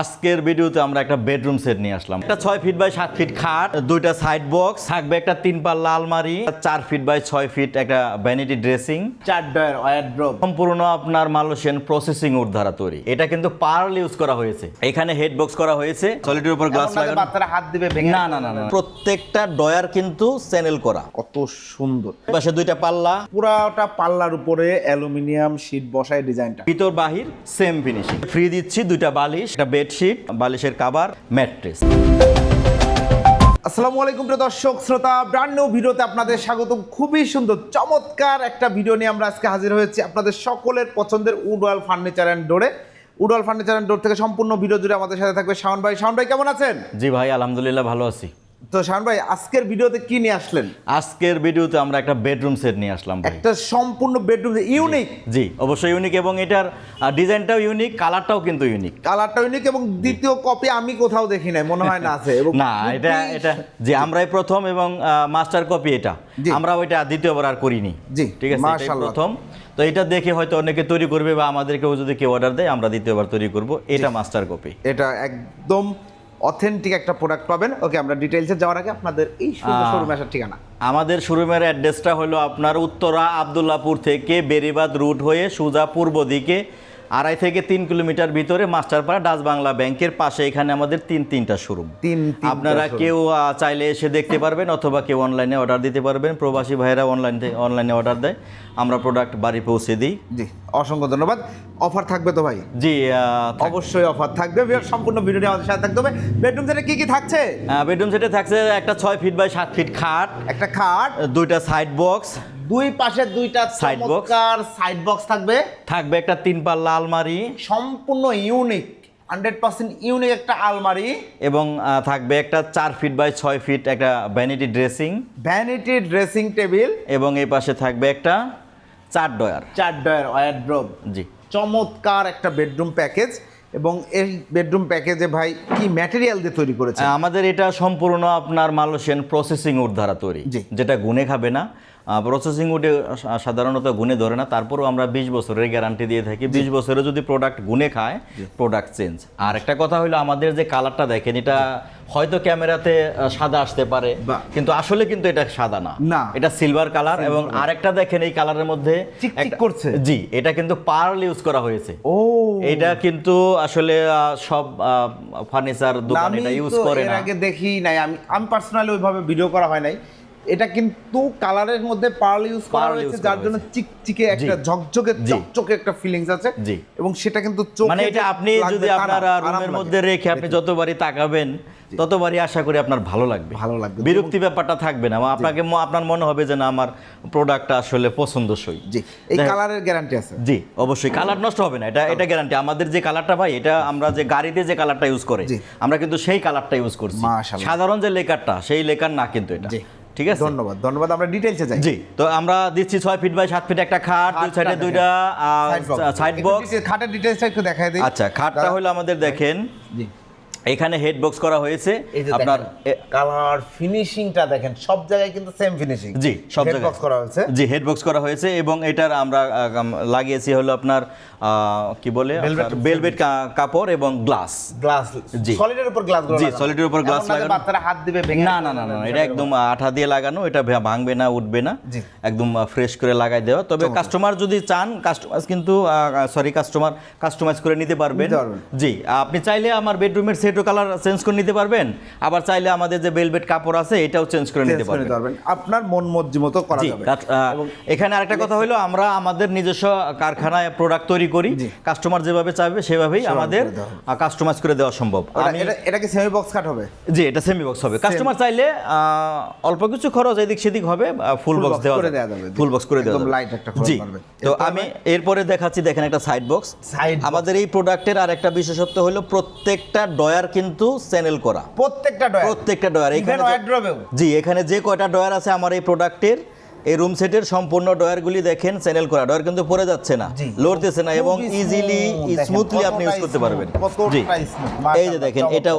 আজকের ভিডিওতে আমরা একটা বেডরুম সেট নিয়ে আসলাম। একটা ছয় ফিট বাই সাত ফিট খাট দুইটা সাইড বক্স থাকবে একটা তিন পাল্লা আলমারি চার ফিট বাই ছয় ফিট একটা ভ্যানিটি ড্রেসিং চার ডয়ের ওয়ারড্রোব সম্পূর্ণ আপনার মালয়েশিয়ান প্রসেসিং উড দ্বারা তৈরি। এটা কিন্তু পার্ল ইউজ করা হয়েছে। এখানে হেড বক্স করা হয়েছে। সলিডের উপর গ্লাস লাগানো। হাত দিবে ভেঙে না না না না প্রত্যেকটা ডয়ার কিন্তু চ্যানেল করা। কত সুন্দর। পাশে দুইটা পাল্লা। পুরাটা পাল্লার উপরে অ্যালুমিনিয়াম শীট বসায় ডিজাইনটা ভিতর বাহির সেম ফিনিশিং ফ্রি দিচ্ছি দুইটা বালিশ একটা বেডশিট বালিশের কাভার ম্যাট্রেস। আসসালামু আলাইকুম প্রিয় দর্শক শ্রোতা ব্র্যান্ড নিউ ভিডিওতে আপনাদের স্বাগতম। খুবই সুন্দর চমৎকার একটা ভিডিও নিয়ে আমরা আজকে হাজির হয়েছি আপনাদের সকলের পছন্দের উডওয়াল ফার্নিচার অ্যান্ড ডোরে। উডওয়াল ফার্নিচার অ্যান্ড ডোর থেকে সম্পূর্ণ ভিডিও জুড়ে আমাদের সাথে থাকবে শাওন ভাই। শাওন ভাই কেমন আছেন? জি ভাই আলহামদুলিল্লাহ ভালো আছি। তো শাওন ভাই আজকের ভিডিওতে কি নিয়ে আসলেন? আজকের ভিডিওতে আমরা একটা বেডরুম সেট নিয়ে আসলাম ভাই। একটা সম্পূর্ণ বেডরুম ইউনিক জি অবশ্যই ইউনিক এবং এটার ডিজাইনটাও ইউনিক কালারটাও কিন্তু ইউনিক কালারটা ইউনিক এবং দ্বিতীয় কপি আমি কোথাও দেখি নাই মনে হয় না আছে। এবং না এটা এটা যে আমরাই প্রথম এবং মাস্টার কপি এটা। আমরা ওইটা দ্বিতীয়বার আর করিনি। জি, ঠিক আছে প্রথম। তো এটা দেখে হয়তো অনেকে তৈরি করবে বা আমাদেরকেও যদি কেউ অর্ডার দেয় আমরা দ্বিতীয়বার তৈরি করব। এটা মাস্টার কপি এটা একদম অথেন্টিক একটা প্রোডাক্ট পাবেন। ওকে আমরা ডিটেলসে যাওয়ার আগে আপনাদের এই শোরুমে আসার ঠিকানা। আমাদের শোরুমের অ্যাড্রেসটা হলো আপনার উত্তরা আবদুল্লাপুর থেকে বেরিবাদ রুট হয়ে সুজা পূর্ব দিকে আড়াই থেকে তিন কিলোমিটার ভিতরে মাস্টারপাড়া ডাচ বাংলা ব্যাংকের পাশে এখানে আমাদের তিন তিনটা শোরুম। তিন আপনারা কেউ চাইলে এসে দেখতে পারবেন অথবা কেউ অনলাইনে অর্ডার দিতে পারবেন। প্রবাসী ভাইয়েরা অনলাইন অনলাইনে অর্ডার দেয়। আমরা প্রোডাক্ট বাড়ি পৌঁছে দিই। জি অসংখ্য ধন্যবাদ। অফার থাকবে তো ভাই? জি অবশ্যই অফার থাকবে। সম্পূর্ণ ভিডিওটি আমাদের সাথে থাকতে হবে। বেডরুম সেটে কি কি থাকছে? বেডরুম সেটে থাকছে একটা ছয় ফিট বাই সাত ফিট খাট একটা খাট। দুইটা সাইড বক্স দুই পাশে দুইটা Side box। চমৎকার সাইড বক্স থাকবে। থাকবে একটা তিন পাল্লা আলমারি সম্পূর্ণ ইউনিক হান্ড্রেড পার্সেন্ট ইউনিক একটা আলমারি। এবং থাকবে একটা চার ফিট বাই ছয় ফিট একটা vanity dressing vanity dressing table এবং এই পাশে থাকবে একটা চার ডয়ার। চার ডয়ের ওয়ারড্রোব জি। চমৎকার একটা বেডরুম প্যাকেজ এবং এই বেডরুম প্যাকেজে ভাই কি ম্যাটেরিয়াল দিয়ে তৈরি করেছে আমাদের এটা সম্পূর্ণ আপনার মালয়েশিয়ান প্রসেসিং উড দ্বারা তৈরি। যেটা গুনে খাবে না। প্রসেসিং উডে সাধারণত গুনে ধরে না তারপরেও আমরা বিশ বছরের গ্যারান্টি দিয়ে থাকি। বিশ বছরে যদি প্রোডাক্ট গুনে খায় প্রোডাক্ট চেঞ্জ আর একটা কথা হলো আমাদের যে কালারটা দেখেন এটা হয়তো ক্যামেরাতে সাদা আসতে পারে কিন্তু আসলে কিন্তু এটা সাদা না। না। এটা সিলভার কালার এবং আরেকটা দেখেন এই কালারের মধ্যে করছে। জি এটা কিন্তু পার্ল ইউজ করা হয়েছে। ও। এটা কিন্তু আসলে সব ফার্নিচার দোকান এটা ইউজ করে না। আগে দেখি নাই। আমি আমি পার্সোনালি ওইভাবে ভিডিও করা হয় নাই। এটা কিন্তু কালারের মধ্যে পার্ল ইউজ করা হয়েছে যার জন্য চিকচিকে একটা। ঝকঝকে চকচকে একটা ফিলিংস আছে। জি। এবং সেটা কিন্তু চোখে মানে এটা আপনি যদি আপনার রুমের মধ্যে রেখে আপনি যতবারই তাকাবেন ততবারই আশা করি আপনার ভালো লাগবে। ভালো লাগবে। বিরক্তি ব্যাপারটা থাকবে না। আপনাকে আপনার মনে হবে যে না আমার প্রোডাক্টটা আসলে পছন্দসই। জি। এই কালারের গ্যারান্টি আছে। জি অবশ্যই। কালার নষ্ট হবে না। এটা এটা গ্যারান্টি আমাদের যে কালারটা ভাই এটা আমরা যে গাড়িতে যে কালারটা ইউজ করে আমরা কিন্তু সেই কালারটা ইউজ করছি। সাধারণ যে লেকারটা সেই লেকার না কিন্তু এটা। ঠিক আছে? ধন্যবাদ ধন্যবাদ আমরা ডিটেইলসে যাই। জি তো আমরা দিচ্ছি ছয় ফিট বাই সাত ফিট একটা খাট দুই সাইডে দুইটা সাইড বক্স খাটের ডিটেইলসটা একটু দেখাই দিই। আচ্ছা খাটটা হলো আমাদের দেখেন। জি। এখানে হেড বক্স করা হয়েছে। আপনার কালার ফিনিশিংটা দেখেন সব জায়গায় কিন্তু সেম ফিনিশিং জি সব জায়গায়। বক্স করা হয়েছে। জি হেড বক্স করা হয়েছে এবং এটার আমরা লাগিয়েছি হলো আপনার কি বলে? বেলভেট কাপড় এবং গ্লাস গ্লাস জি। সলিডের উপর গ্লাস জি, এর উপর glass লাগানো। বাচ্চারা হাত দিবে ভেঙে না না না না এটা একদম আঠা দিয়ে লাগানো এটা ভাঙবে না উঠবে না। একদম ফ্রেশ করে লাগাই দেওয়া। তবে কাস্টমার যদি চান কাস্টমার কিন্তু সরি কাস্টমার কাস্টমাইজ করে নিতে পারবেন। জি আপনি চাইলে আমার বেডরুমের সেটও কালার চেঞ্জ করে নিতে পারবেন আবার চাইলে আমাদের যে বেলভেট কাপড় আছে এটাও চেঞ্জ করে নিতে পারবেন। আপনার মন মর্জি মতো করা যাবে। এখানে আরেকটা কথা হলো আমরা আমাদের নিজস্ব কারখানায় প্রোডাক্ট তৈরি করি কাস্টমার যেভাবে চাইবে সেভাবেই আমাদের কাস্টমাইজ করে দেওয়া সম্ভব। এটা কি সেমি বক্স কাট হবে? জি এটা সেমি বক্স হবে। কাস্টমার চাইলে অল্প কিছু খরচ এদিক সেদিক হবে ফুল বক্স দেওয়া যাবে। ফুল বক্স করে দেওয়া যাবে। light একটা জি তো আমি এরপরে দেখাচ্ছি দেখেন একটা সাইড বক্স। আমাদের এই প্রোডাক্টের আরেকটা বিশেষত্ব হলো প্রত্যেকটা ডয়ার কিন্তু চ্যানেল করা। প্রত্যেকটা ডয়ার প্রত্যেকটা ডয়ার এখানে যে- জি এখানে যে কয়টা ডয়ার আছে আমার এই প্রোডাক্টের এই রুম সেটের সম্পূর্ণ ডয়ারগুলি দেখেন চ্যানেল করা। ডয়ার কিন্তু পড়ে যাচ্ছে না লড়তেছে না এবং ইজিলি স্মুথলি আপনি ইউজ করতে পারবেন। জি। এই যে দেখেন এটা এটাও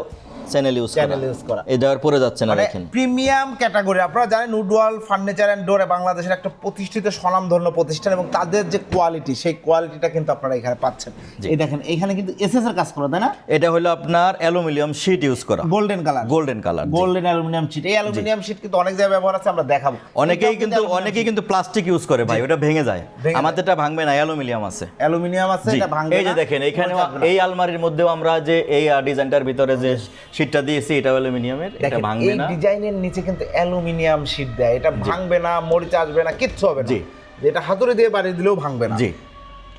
চ্যানেল ইউজ Channel use করা। এই ডয়ার পরে যাচ্ছে না দেখেন প্রিমিয়াম ক্যাটাগরি আপনারা জানেন উডওয়াল ফার্নিচার অ্যান্ড ডোরে বাংলাদেশের একটা প্রতিষ্ঠিত স্বনামধন্য প্রতিষ্ঠান এবং তাদের যে কোয়ালিটি সেই কোয়ালিটিটা কিন্তু আপনারা এখানে পাচ্ছেন। এই দেখেন এখানে কিন্তু এসএস এর কাজ করা তাই না? এটা হলো আপনার অ্যালুমিনিয়াম শীট ইউজ করা। Golden colour golden colour golden aluminium sheet এই অ্যালুমিনিয়াম শিট কিন্তু অনেক জায়গায় ব্যবহার আছে আমরা দেখাবো। অনেকেই কিন্তু অনেকেই কিন্তু প্লাস্টিক ইউজ করে ভাই ওটা ভেঙে যায়। আমাদেরটা ভাঙবে না অ্যালুমিনিয়াম আছে। অ্যালুমিনিয়াম আছে এটা ভাঙবে এই যে দেখেন এখানে। এই আলমারির মধ্যেও আমরা যে এই ডিজাইনটার ভিতরে যে শীটটা দিয়েছি এটা অ্যালুমিনিয়ামের এটা ভাঙবে না। ডিজাইনের নিচে কিন্তু অ্যালুমিনিয়াম শিট দেয়। এটা ভাঙবে না মরিচ আসবে না কিচ্ছু হবে না। জি। যেটা হাতুড়ি দিয়ে বাড়ি দিলেও ভাঙবে না। জি।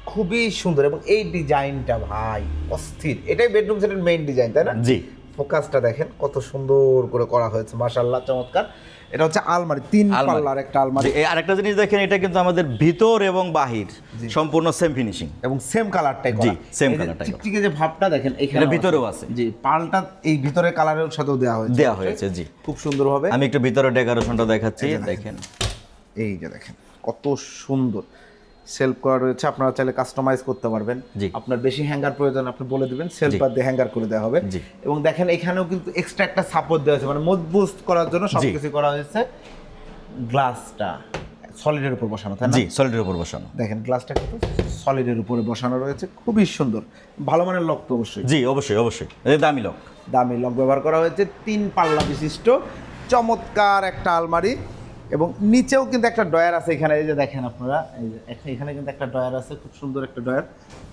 খুবই সুন্দর এবং এই ডিজাইনটা ভাই অস্থির। এটাই বেডরুম সেটের মেইন ডিজাইন তাই না? জি। ফোকাসটা দেখেন কত সুন্দর করে করা হয়েছে মাশাআল্লাহ চমৎকার। এটা হচ্ছে আলমারি তিন। পাল্লার একটা আলমারি। এই আরেকটা জিনিস দেখেন এটা কিন্তু আমাদের ভিতর এবং বাহির সম্পূর্ণ সেম ফিনিশিং এবং সেম কালারটাই জি, করা same এই যে ভাবটা দেখেন এখানে ভিতরেও আছে। জি পালটা এই ভিতরে কালারের সাথেও দেওয়া হয়েছে। দেওয়া হয়েছে জি। খুব সুন্দর হবে আমি একটু ভিতরে ডেকোরেশনটা দেখাচ্ছি। দেখেন। এই যে দেখেন কত সুন্দর। সেলফ করা রয়েছে আপনারা চাইলে কাস্টমাইজ করতে পারবেন। আপনার বেশি হ্যাঙ্গার প্রয়োজন আপনি বলে দিবেন সেলফ। দিয়ে হ্যাঙ্গার করে দেওয়া হবে। এবং দেখেন এখানেও কিন্তু এক্সট্রা একটা সাপোর্ট দেওয়া হয়েছে মানে মজবুত করার জন্য সবকিছু করা হয়েছে। গ্লাসটা সলিডের উপর বসানো তাই না? জি সলিডের উপর বসানো। দেখেন গ্লাসটা কিন্তু সলিডের উপরে বসানো রয়েছে খুবই সুন্দর। ভালো মানের লক তো অবশ্যই। জি অবশ্যই অবশ্যই। দামি লক দামি লক ব্যবহার করা হয়েছে তিন পাল্লা বিশিষ্ট চমৎকার একটা আলমারি। এবং নিচেও কিন্তু একটা ডয়ার আছে এখানে এই যে দেখেন আপনারা এই যে এখানে কিন্তু একটা ডয়ার আছে খুব সুন্দর একটা ডয়ার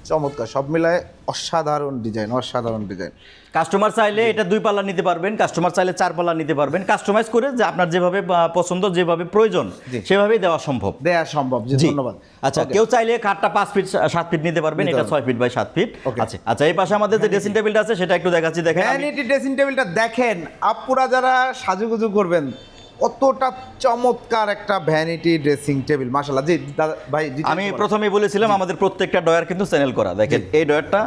চমৎকার সব মিলায় অসাধারণ ডিজাইন অসাধারণ ডিজাইন। কাস্টমার চাইলে এটা দুই পাল্লা নিতে পারবেন কাস্টমার চাইলে চার পাল্লা নিতে পারবেন। কাস্টমাইজ করে যে আপনার যেভাবে পছন্দ যেভাবে প্রয়োজন। সেভাবেই দেওয়া সম্ভব। দেয়া সম্ভব ধন্যবাদ। আচ্ছা কেউ চাইলে খাটটা পাঁচ ফিট সাত ফিট নিতে পারবেন এটা ছয় ফিট বাই সাত ফিট. আচ্ছা আচ্ছা এই পাশে আমাদের যে ড্রেসিং টেবিলটা আছে সেটা একটু দেখাচ্ছি দেখেন ড্রেসিং টেবিলটা দেখেন আপুরা যারা সাজুগুজু করবেন কতটা চমৎকার একটা ভ্যানিটি ড্রেসিং টেবিল মাশাআল্লাহ। জি দাদা ভাই আমি। প্রথমেই বলেছিলাম আমাদের প্রত্যেকটা ডয়ার কিন্তু চ্যানেল করা। দেখেন এই ডয়ারটা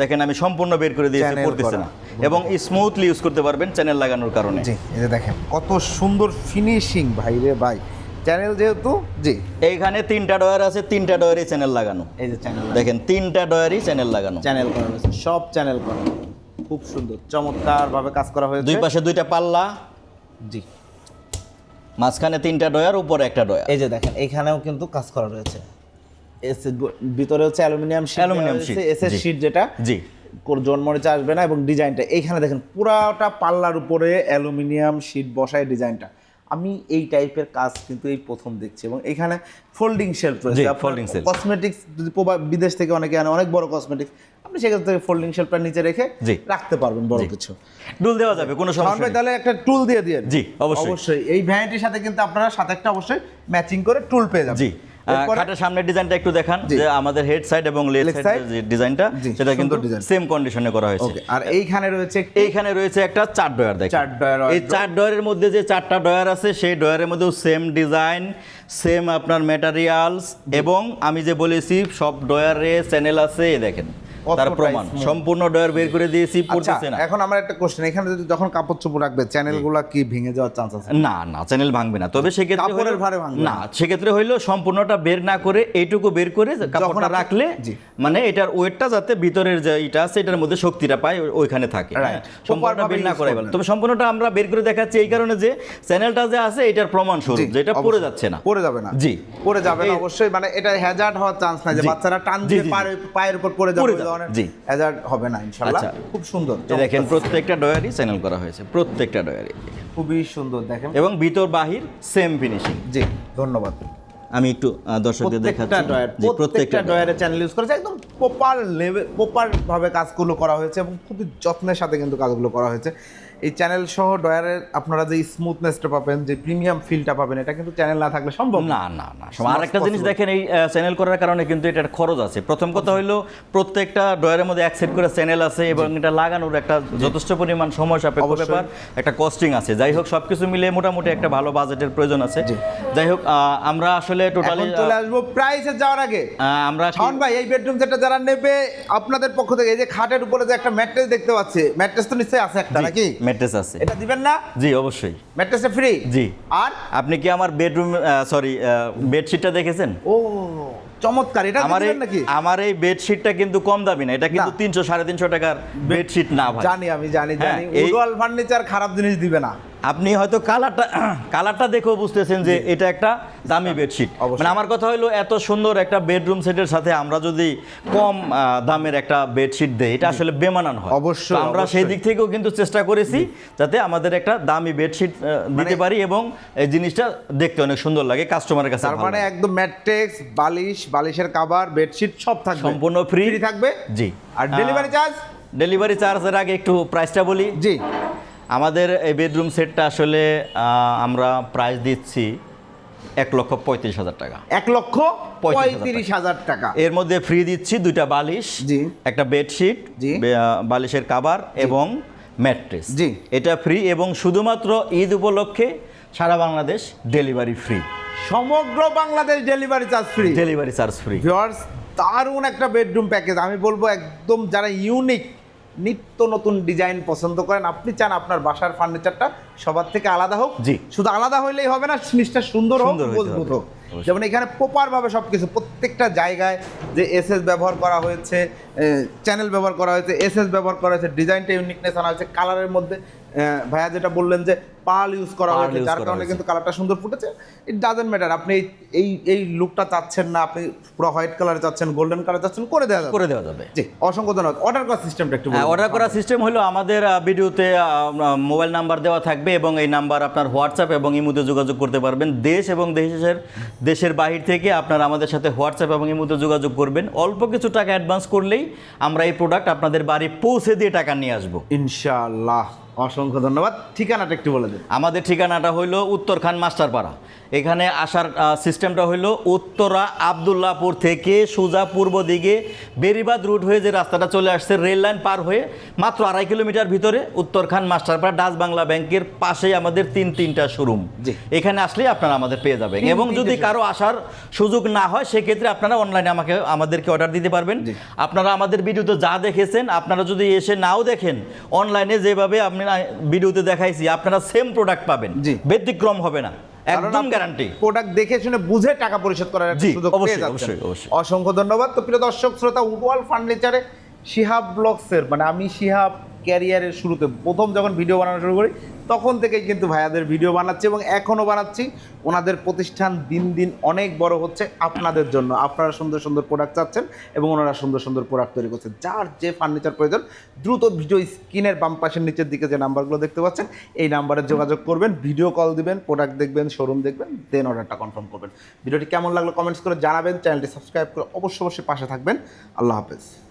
দেখেন আমি সম্পূর্ণ বের করে দিয়েছি পড়তেছে না। এবং স্মুথলি ইউজ করতে পারবেন চ্যানেল লাগানোর কারণে। জি এই যে দেখেন কত সুন্দর ফিনিশিং ভাই রে ভাই। চ্যানেল যেহেতু জি। এইখানে তিনটা ডয়ার আছে তিনটা ডয়ারই চ্যানেল লাগানো। এই যে চ্যানেল দেখেন তিনটা ডয়ারই চ্যানেল লাগানো। চ্যানেল করা হয়েছে সব চ্যানেল করা। খুব সুন্দর চমৎকার ভাবে কাজ করা হয়েছে। দুই পাশে দুইটা পাল্লা। জি। মাঝখানে তিনটা ডয়ার উপরে একটা ডয়ার এই যে দেখেন এখানেও কিন্তু কাজ করা রয়েছে। এস ভিতরে হচ্ছে অ্যালুমিনিয়াম শীট এস শীট যেটা জি। জন্মরিচা আসবে না এবং ডিজাইনটা এইখানে দেখেন পুরাটা পাল্লার উপরে অ্যালুমিনিয়াম শীট বসায় ডিজাইনটা। আমি এই টাইপের কাজ কিন্তু এই প্রথম দেখছি এবং এখানে ফোল্ডিং শেলফ রয়েছে। কসমেটিক্স বিদেশ থেকে অনেকে আনে অনেক বড় কসমেটিক্স আপনি সেখান থেকে ফোল্ডিং শেলফটা নিচে রেখে জি। রাখতে পারবেন বড় কিছু। ডুল দেওয়া যাবে কোনো সমস্যা নেই। তাহলে একটা টুল দিয়ে দিয়ে জি, অবশ্যই। অবশ্যই। এই ভ্যানিটির সাথে কিন্তু আপনারা সাথে একটা অবশ্যই ম্যাচিং করে টুল পেয়ে যাবেন। জি। খাটের সামনের ডিজাইনটা একটু দেখান যে আমাদের হেড সাইড এবং লেগ সাইড যে ডিজাইনটা সেটা কিন্তু সেম কন্ডিশনে করা হয়েছে। আর এইখানে রয়েছে এইখানে রয়েছে একটা চার ডয়ার দেখেন। চার ডয়ার এই চার ডয়ারের মধ্যে যে চারটা ডয়ার আছে সেই ডয়ারের মধ্যেও সেম ডিজাইন সেম আপনার ম্যাটেরিয়ালস এবং আমি যে বলেছি সব ডয়ারে চ্যানেল আছে দেখেন। তার প্রমাণ। সম্পূর্ণ ডয়ার বের করে দিয়েছি আচ্ছা পড়তেছে না। এখন আমার একটা কোশ্চেন এখানে যদি যখন কাপড় চোপড় রাখবে চ্যানেলগুলো কি ভেঙে যাওয়ার চান্স আছে? না না চ্যানেল ভাঙবে না। তবে সেক্ষেত্রে কাপড়ের ভারে ভাঙবে না। সেক্ষেত্রে হইল সম্পূর্ণটা বের না করে এইটুকু বের করে কাপড়টা রাখলে মানে এটার ওয়েটটা যাতে ভিতরের যে এটা আছে এটার মধ্যে শক্তিটা পায় ওইখানে থাকে। হ্যাঁ, সম্পূর্ণটা বের না করে। তবে সম্পূর্ণটা আমরা বের করে দেখাচ্ছি এই কারণে যে চ্যানেলটা যে আছে এটার প্রমাণ স্বরূপ যেটা পড়ে যাচ্ছে না। পড়ে যাবে না। জি। পড়ে যাবে না অবশ্যই। মানে এটা হ্যাজার্ড হওয়ার চান্স নাই যে বাচ্চারা টান দিয়ে। পায়ের উপর পড়ে যাবে, ধরনের জি। হবে না ইনশাআল্লাহ। আচ্ছা। খুব সুন্দর দেখেন প্রত্যেকটা ডয়ারই চ্যানেল করা হয়েছে প্রত্যেকটা খুবই সুন্দর দেখেন। এবং ভিতর বাহির সেম ফিনিশিং জি ধন্যবাদ। আমি একটু দর্শকদের দেখাচ্ছি। প্রত্যেকটা ডয়ারে। চ্যানেল ইউজ করেছে একদম প্রপার লেভেল প্রপার ভাবে কাজগুলো করা হয়েছে এবং খুবই যত্নের সাথে কিন্তু কাজগুলো করা হয়েছে। এই চ্যানেল সহ ডয়ারের আপনারা যে স্মুথনেসটা পাবেন যে প্রিমিয়াম ফিলটা পাবেন এটা কিন্তু চ্যানেল না থাকলে সম্ভব না। না না আর একটা জিনিস দেখেন এই চ্যানেল করার কারণে কিন্তু এটার খরচ আছে। প্রথম কথা হইল প্রত্যেকটা ডয়ারের মধ্যে এক সেট করে চ্যানেল আছে এবং এটা লাগানোর একটা যথেষ্ট পরিমাণ সময় সাপেক্ষ ব্যাপার একটা কস্টিং আছে। যাই হোক সবকিছু মিলে মোটামুটি একটা ভালো বাজেটের প্রয়োজন আছে। যাই হোক আমরা আসলে টোটালি চলে আসব প্রাইসে যাওয়ার আগে। আমরা শাওন ভাই এই বেডরুম সেটটা যারা নেবে আপনাদের পক্ষ থেকে এই যে খাটের উপরে যে একটা ম্যাট্রেস দেখতে পাচ্ছি ম্যাট্রেস তো নিশ্চয়ই আছে একটা নাকি? ম্যাট্রেস আছে। এটা দিবেন না? জি অবশ্যই। ম্যাট্রেসে ফ্রি জি। আর? আপনি কি আমার বেডরুম সরি বেডশিটটা দেখেছেন? ও চমৎকার। এটা আমার নাকি? আমার এই বেডশিটটা কিন্তু কম দামি না। এটা কিন্তু। তিনশো সাড়ে তিনশো টাকার বেডশিট না ভাই। জানি আমি জানি হ্যাঁ, জানি। উডওয়াল ফার্নিচার খারাপ জিনিস দিবে না। আপনি হয়তো কালারটা কালারটা দেখেও বুঝতেছেন যে এটা একটা দামি বেডশিট। মানে আমার কথা হলো এত সুন্দর একটা বেডরুম সেটের সাথে আমরা যদি কম দামের একটা বেডশিট দেই এটা আসলে বেমানান হয়। অবশ্যই, আমরা সেই দিক থেকেও কিন্তু চেষ্টা করেছি যাতে আমাদের একটা দামি বেডশিট মানে দিতে পারি এবং এই জিনিসটা দেখতে অনেক সুন্দর লাগে কাস্টমারের কাছে তার মানে একদম ম্যাট্রিক্স বালিশ বালিশের কাভার বেডশিট সব থাকবে। সম্পূর্ণ ফ্রি ফ্রি থাকবে? জি। আর ডেলিভারি চার্জ ডেলিভারি চার্জের আগে একটু প্রাইসটা বলি। জি। আমাদের এই বেডরুম সেটটা আসলে আমরা প্রাইস দিচ্ছি এক লক্ষ পঁয়ত্রিশ হাজার টাকা। এক লক্ষ 35,000 পঁয়ত্রিশ হাজার টাকা। এর মধ্যে ফ্রি দিচ্ছি দুইটা বালিশ জি। একটা বেডশিট জি। বালিশের কাভার এবং ম্যাট্রেস জি। এটা ফ্রি এবং শুধুমাত্র ঈদ উপলক্ষে সারা বাংলাদেশ ডেলিভারি ফ্রি সমগ্র Bangladesh delivery charge free delivery charge free viewers দারুণ একটা বেডরুম প্যাকেজ আমি বলব একদম যারা ইউনিক নিত্য নতুন ডিজাইন পছন্দ করেন আপনি চান আপনার বাসার ফার্নিচারটা সবার থেকে আলাদা হোক জি। শুধু আলাদা হইলেই হবে না জিনিসটা সুন্দর হোক মজবুত। হোক যেমন এখানে প্রপার ভাবে সবকিছু প্রত্যেকটা জায়গায় যে এসএস ব্যবহার করা হয়েছে চ্যানেল ব্যবহার করা হয়েছে এসএস ব্যবহার করা হয়েছে ডিজাইনটা ইউনিকনেস আনা হয়েছে কালারের মধ্যে ভাইয়া যেটা বললেন যে পাল ইউজ করা হয়েছে যার কারণে কিন্তু কালারটা সুন্দর ফুটেছে। ইট ডাজেন্ট ম্যাটার আপনি এই- এই লুকটা চাচ্ছেন না আপনি পুরো হোয়াইট কালার চাচ্ছেন গোল্ডেন কালার চাচ্ছেন করে দেওয়া যাবে। করে দেওয়া যাবে। জি অসংখ্য ধন্যবাদ। অর্ডার করার সিস্টেমটা একটু হ্যাঁ অর্ডার করার সিস্টেম হলো আমাদের ভিডিওতে মোবাইল নাম্বার দেওয়া থাকবে এবং এই নাম্বার আপনার হোয়াটসঅ্যাপ এবং ইমুতে যোগাযোগ করতে পারবেন। দেশ এবং দেশের দেশের বাহির থেকে আপনারা আমাদের সাথে হোয়াটসঅ্যাপ এবং ইমুতে যোগাযোগ করবেন। অল্প কিছু টাকা অ্যাডভান্স করলেই আমরা এই প্রোডাক্ট আপনাদের বাড়ি পৌঁছে দিয়ে টাকা নিয়ে আসব। ইনশাআল্লাহ। অসংখ্য ধন্যবাদ। ঠিকানাটা একটু বলে দিন। আমাদের ঠিকানাটা হইল উত্তরখান মাস্টারপাড়া। এখানে আসার সিস্টেমটা হইল উত্তরা আবদুল্লাপুর থেকে সোজা পূর্ব দিকে বেরিবাদ রুট হয়ে যে রাস্তাটা চলে আসছে রেল লাইন পার হয়ে মাত্র আড়াই কিলোমিটার ভিতরে উত্তরখান মাস্টারপাড়া ডাচ বাংলা ব্যাংকের পাশেই আমাদের তিন তিনটা শোরুম। এখানে আসলেই আপনারা আমাদের পেয়ে যাবেন। এবং যদি কারও আসার সুযোগ না হয় সেক্ষেত্রে আপনারা অনলাইনে আমাকে আমাদেরকে অর্ডার দিতে পারবেন। আপনারা আমাদের ভিডিওতে যা দেখেছেন আপনারা যদি এসে নাও দেখেন অনলাইনে যেভাবে আপনি ভিডিওতে দেখাইছি আপনারা সেম প্রোডাক্ট পাবেন। ব্যতিক্রম হবে না। একদম গ্যারান্টি প্রোডাক্ট দেখে শুনে বুঝে টাকা পরিশোধ করার সুযোগ পেয়ে যাচ্ছেন। অসংখ্য ধন্যবাদ। তো প্রিয় দর্শক শ্রোতা উডওয়াল ফার্নিচারে শিহাব ব্লগসের মানে আমি শিহাব ক্যারিয়ারের শুরুতে প্রথম যখন ভিডিও বানানো শুরু করি, তখন থেকেই কিন্তু ভাইয়াদের ভিডিও বানাচ্ছি এবং এখনও বানাচ্ছি। ওনাদের প্রতিষ্ঠান দিন দিন অনেক বড় হচ্ছে আপনাদের জন্য। আপনারা সুন্দর সুন্দর প্রোডাক্ট চাচ্ছেন এবং ওনারা সুন্দর সুন্দর প্রোডাক্ট তৈরি করছেন যার যে ফার্নিচার প্রয়োজন, দ্রুত ভিডিও স্ক্রিনের বাম পাশের নিচের দিকে যে নাম্বারগুলো দেখতে পাচ্ছেন, এই নাম্বারে যোগাযোগ করবেন ভিডিও কল দিবেন প্রোডাক্ট দেখবেন শোরুম দেখবেন দেন অর্ডারটা কনফার্ম করবেন। ভিডিওটি কেমন লাগল কমেন্টস করে জানাবেন। চ্যানেলটি সাবস্ক্রাইব করে অবশ্যই অবশ্যই পাশে থাকবেন। আল্লাহ হাফেজ।